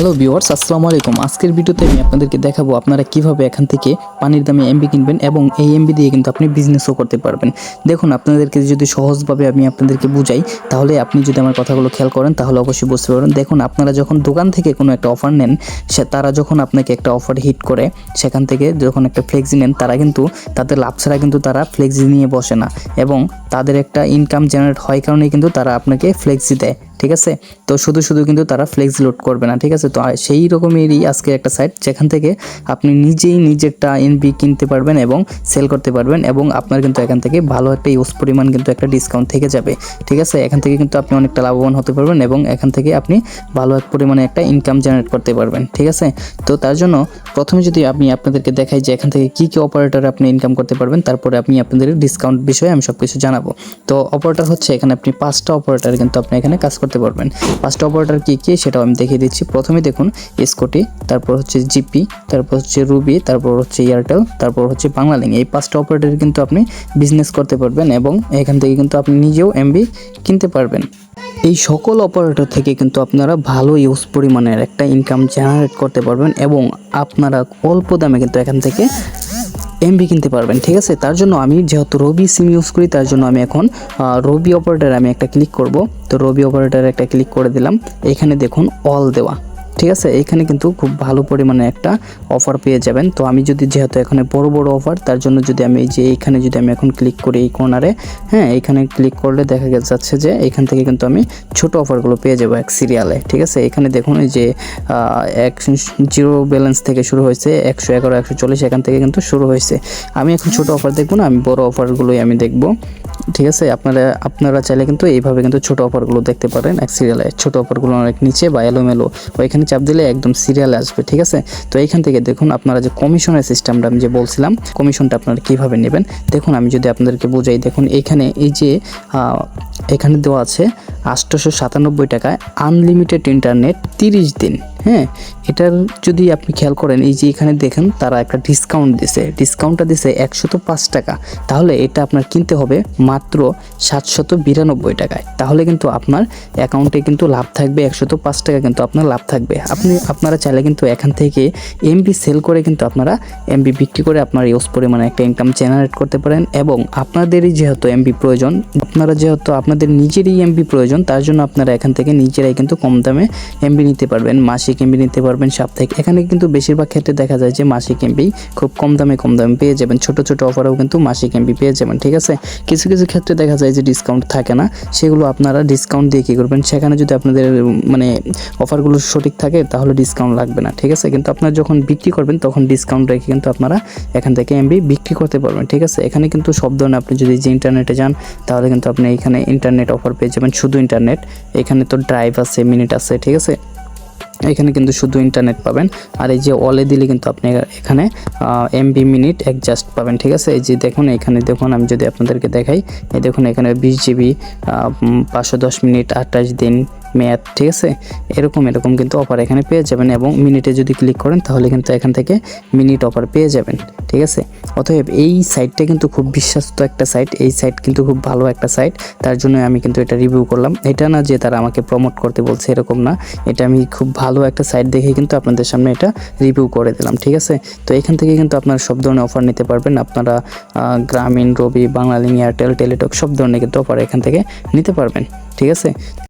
Hello viewers আসসালামু আলাইকুম। আজকের ভিডিওতে আমি আপনাদেরকে দেখাবো আপনারা কীভাবে এখান থেকে পানির দামে এমবি কিনবেন এবং এই এমবি দিয়ে কিন্তু আপনি বিজনেসও করতে পারবেন। দেখুন, আপনাদেরকে যদি সহজভাবে আমি আপনাদেরকে বুঝাই, তাহলে আপনি যদি আমার কথাগুলো খেয়াল করেন, তাহলে অবশ্যই বুঝতে পারবেন। দেখুন, আপনারা যখন দোকান থেকে কোনো একটা অফার নেন, সে তারা যখন আপনাকে একটা অফার হিট করে, সেখান থেকে যখন একটা ফ্লেক্সি নেন, তারা কিন্তু তাদের লাভ ছাড়া কিন্তু তারা ফ্লেক্সি নিয়ে বসে না এবং তাদের একটা ইনকাম জেনারেট হয় কারণে কিন্তু তারা আপনাকে ফ্লেক্সি দেয়, ঠিক আছে? তো শুধু শুধু কিন্তু তারা ফ্লেক্স লোড করবে না, ঠিক আছে? তো সেই রকমেরই আজকে একটা সাইট যেখান থেকে আপনি নিজেই নিজেরটা এনবি কিনতে পারবেন এবং সেল করতে পারবেন এবং আপনার কিন্তু এখান থেকে ভালো একটা ইউজ পরিমাণ কিন্তু একটা ডিসকাউন্ট থেকে যাবে। ঠিক আছে? এখান থেকে কিন্তু আপনি অনেকটা লাভবান হতে পারবেন এবং এখান থেকে আপনি ভালো এক পরিমাণে একটা ইনকাম জেনারেট করতে পারবেন। ঠিক আছে? তো তার জন্য প্রথমে যদি আমি আপনাদেরকে দেখাই যে এখান থেকে কী কী অপারেটর আপনি ইনকাম করতে পারবেন, তারপরে আপনি আপনাদের ডিসকাউন্ট বিষয়ে আমি সব কিছু জানাব। তো অপারেটর হচ্ছে এখানে আপনি পাঁচটা অপারেটর কিন্তু আপনি এখানে কাজ করতে পারবেন। পাঁচটা অপারেটর কী কী সেটাও আমি দেখিয়ে দিচ্ছি। প্রথমে দেখুন স্কটি তারপর হচ্ছে জিপি তারপর হচ্ছে রুবি তারপর হচ্ছে এয়ারটেল তারপর হচ্ছে বাংলালিং এই পাঁচটা অপারেটর কিন্তু আপনি বিজনেস করতে পারবেন এবং এখান থেকে কিন্তু আপনি নিজেও এমবি কিনতে পারবেন। এই সকল অপারেটর থেকে কিন্তু আপনারা ভালো ইউজ পরিমাণের একটা ইনকাম জেনারেট করতে পারবেন এবং আপনারা অল্প দামে কিন্তু এখান থেকে এমবি কিনতে পারবেন, ঠিক আছে? তার জন্য আমি যেহেতু রবি সিম ইউজ করি, তার জন্য আমি এখন রবি অপারেটার আমি একটা ক্লিক করব। তো রবি অপারেটার একটা ক্লিক করে দিলাম। এখানে দেখুন অল দেওয়া। ঠিক আছে? এখানে কিন্তু খুব ভালো পরিমাণে একটা অফার পেয়ে যাবেন। তো আমি যদি যেহেতু এখানে বড় বড় অফার তার জন্য যদি আমি এই যে এইখানে যদি আমি এখন ক্লিক করি এই কর্নারে হ্যাঁ এখানে ক্লিক করলে দেখা যাচ্ছে যে এখান থেকে কিন্তু আমি ছোট অফারগুলো পেয়ে যাব এক সিরিয়ালে ঠিক আছে? এখানে দেখুন এই যে এক জিরো ব্যালেন্স থেকে শুরু হয়েছে, একশো এগারো, একশো চল্লিশ, এখান থেকে কিন্তু শুরু হয়েছে। আমি এখন ছোট অফার দেখব না, আমি বড় অফারগুলোই আমি দেখব। ঠিক আছে, আপনারা আপনারা চাইলে কিন্তু এইভাবে কিন্তু ছোট অফারগুলো দেখতে পারেন। এক সিরিয়ালে ছোট অফারগুলো অনেক নিচে বা এলোমেলো। ওইখানে চাপ দিলে একদম সিরিয়ালে আসবে, ঠিক আছে? তো এইখান থেকে দেখুন, আপনারা যে কমিশনের সিস্টেমটা আমি যে বলছিলাম, কমিশনটা আপনারা কীভাবে নেবেন? দেখুন, আমি যদি আপনাদেরকে বোঝাই, দেখুন, এখানে এই যে এখানে দেওয়া আছে আটশোশো সাতানব্বই টাকায় আনলিমিটেড ইন্টারনেট তিরিশ দিন। হ্যাঁ এটার যদি আপনি খেয়াল করেন, এই যে এখানে দেখেন, তারা একটা ডিসকাউন্ট দিছে। ডিসকাউন্টটা দিছে একশত পাঁচ টাকা। তাহলে এটা আপনার কিনতে হবে মাত্র সাতশত বিরানব্বই টাকায়। তাহলে কিন্তু আপনার অ্যাকাউন্টে কিন্তু লাভ থাকবে, একশত পাঁচ টাকা কিন্তু আপনার লাভ থাকবে। আপনি, আপনারা চাইলে কিন্তু এখান থেকে এমবি সেল করে কিন্তু আপনারা এমবি বিক্রি করে আপনার ইউজ পরিমাণে একটা ইনকাম জেনারেট করতে পারেন। এবং আপনাদেরই যেহেতু এমবি প্রয়োজন, আপনারা যেহেতু আপনাদের নিজেরই এমবি প্রয়োজন, তার জন্য আপনারা এখান থেকে নিজেরাই কিন্তু কম দামে এমবি নিতে পারবেন। মাসিক এমবি নিতে পারবেন সাপ্তাহিক। এখানে কিন্তু বেশিরভাগ ক্ষেত্রে দেখা যায় যে মাসিক এমবি খুব কম দামে কম দামে পেয়ে যাবেন। ছোট ছোট অফারেও কিন্তু মাসিক এমবি পেয়ে যাবেন, ঠিক আছে? কিছু কিছু ক্ষেত্রে দেখা যায় যে ডিসকাউন্ট থাকে না, সেগুলো আপনারা ডিসকাউন্ট দিয়ে কী করবেন? সেখানে যদি আপনাদের মানে অফারগুলো সঠিক থাকে, তাহলে ডিসকাউন্ট লাগবে না, ঠিক আছে? কিন্তু আপনারা যখন বিক্রি করবেন, তখন ডিসকাউন্ট রেখে কিন্তু আপনারা এখান থেকে এমবি বিক্রি করতে পারবেন, ঠিক আছে? এখানে কিন্তু সব ধরনের আপনি যদি যে ইন্টারনেটে যান, তাহলে কিন্তু আপনি এখানে ইন্টারনেট অফার পেয়ে যাবেন। শুধু ইন্টারনেট এখানে তো ড্রাইভ আছে মিনিট আছে, ঠিক আছে? এখানে কিন্তু শুধু ইন্টারনেট পাবেন। আর এই যে অলে দিলে কিন্তু আপনি এখানে এমবি মিনিট অ্যাডজাস্ট পাবেন, ঠিক আছে? এই যে দেখুন, এখানে দেখুন, আমি যদি আপনাদেরকে দেখাই, এই দেখুন, এখানে বিশ জিবি পাঁচশো দশ মিনিট আঠাশ দিন মেয়াদ, ঠিক আছে? এরকম এরকম কিন্তু অফার এখানে পেয়ে যাবেন এবং মিনিটে যদি ক্লিক করেন তাহলে কিন্তু এখান থেকে মিনিট অফার পেয়ে যাবেন, ঠিক আছে? অতএব এই সাইটটা কিন্তু খুব বিশ্বাস্ত একটা সাইট এই সাইট কিন্তু খুব ভালো একটা সাইট তার জন্য আমি কিন্তু এটা রিভিউ করলাম। এটা না যে তারা আমাকে প্রমোট করতে বলছে, এরকম না। এটা আমি খুব ভালো একটা সাইট দেখে কিন্তু আপনাদের সামনে এটা রিভিউ করে দিলাম, ঠিক আছে? তো এখান থেকে কিন্তু আপনারা সব ধরনের অফার নিতে পারবেন। আপনারা গ্রামীণ রবি বাংলালিং এয়ারটেল টেলিটক সব ধরনের কিন্তু অফার এখান থেকে নিতে পারবেন, ঠিক আছে?